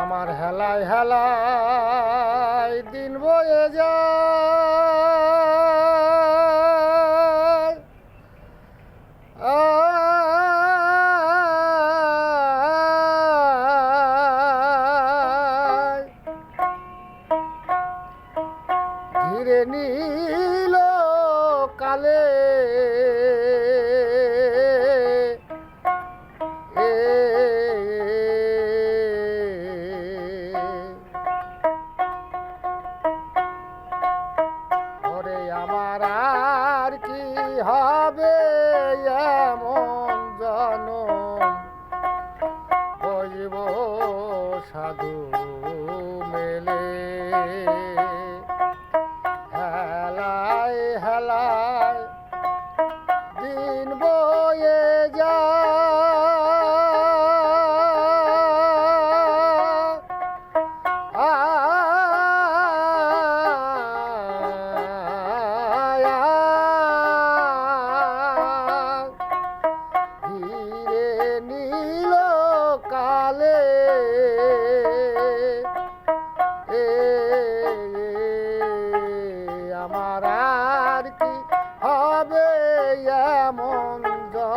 আমার হেলায় হেলায় দিন বয়ে যায়। ধীরে নীল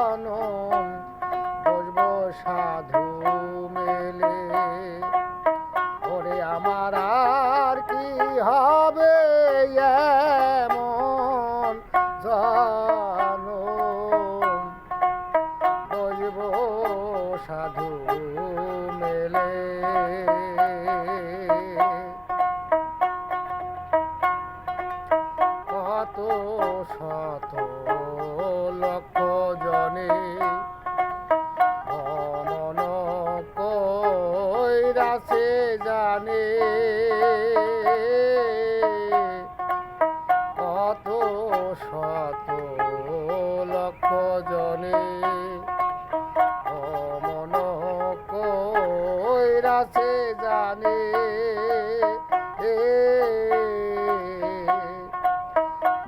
জনম বসব সাধু মেলে। ওরে আমার আর কি হবে এমন জানো বসব সাধু জানে। কত শত লক্ষ জনে। অমন কইরাছে জানে।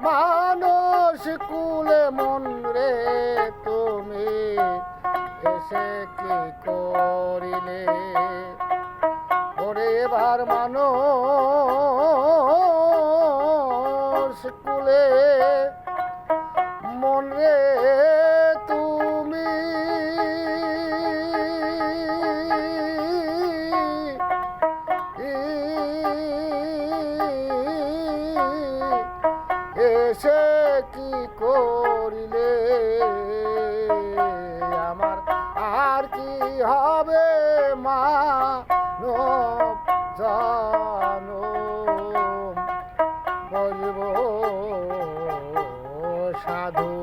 মানুষ কুলে মন রে তুমি, এসে কি করিলে? এবার মানুষ কুলে মন তুমি এসে কি করিলে? আমার আর কি হবে মা? সাধু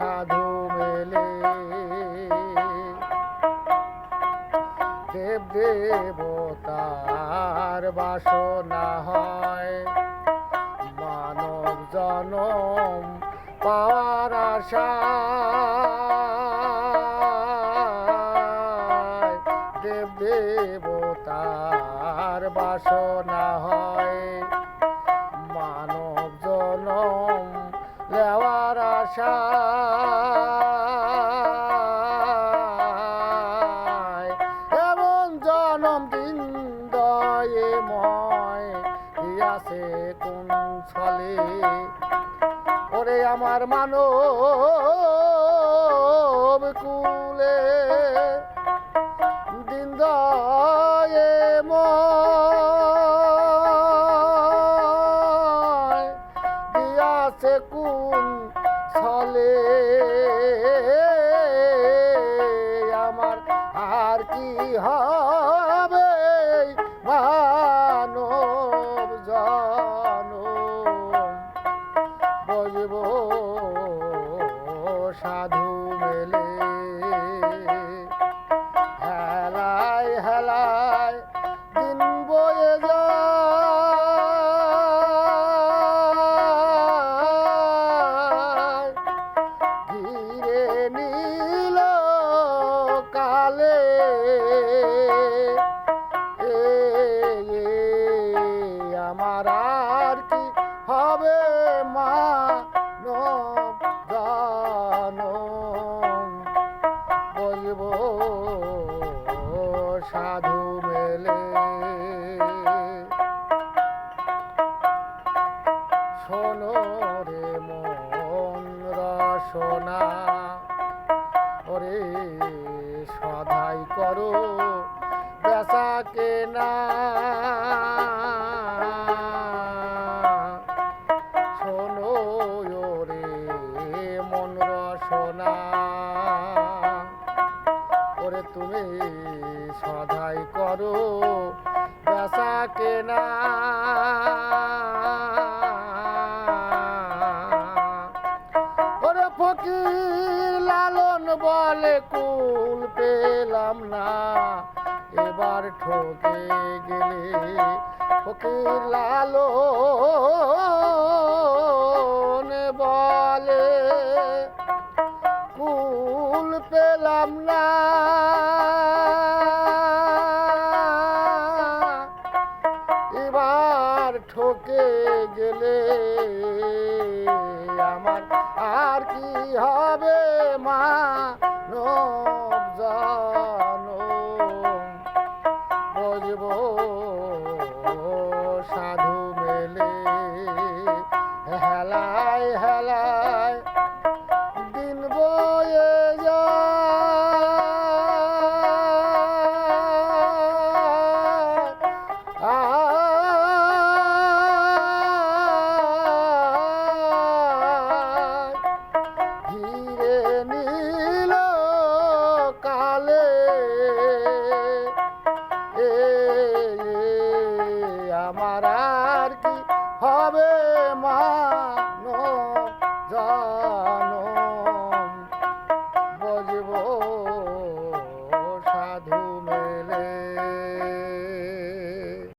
সাধু মেলে। দেব দেবতার বাসনা হয়। মানব জনম পাওয়ার আশা। আশা এমন জনম দিন দয়ে ময় আছে কোন ছলে। ওরে আমার মানব কুলে, দিন দয়ে ময় দিয়াছে কোন ছলে। আমার আর কি হবে হবে মা বলব সাধু মেলে। শোনো রে মন রসনা। ওরে পেলাম না। এবার ঠকে গেলে ফকির লালন বলে কুল পেলাম না। এবার ঠকে গেলে আমার আর কি হবে মা? জন আমার আর কি হবে মা?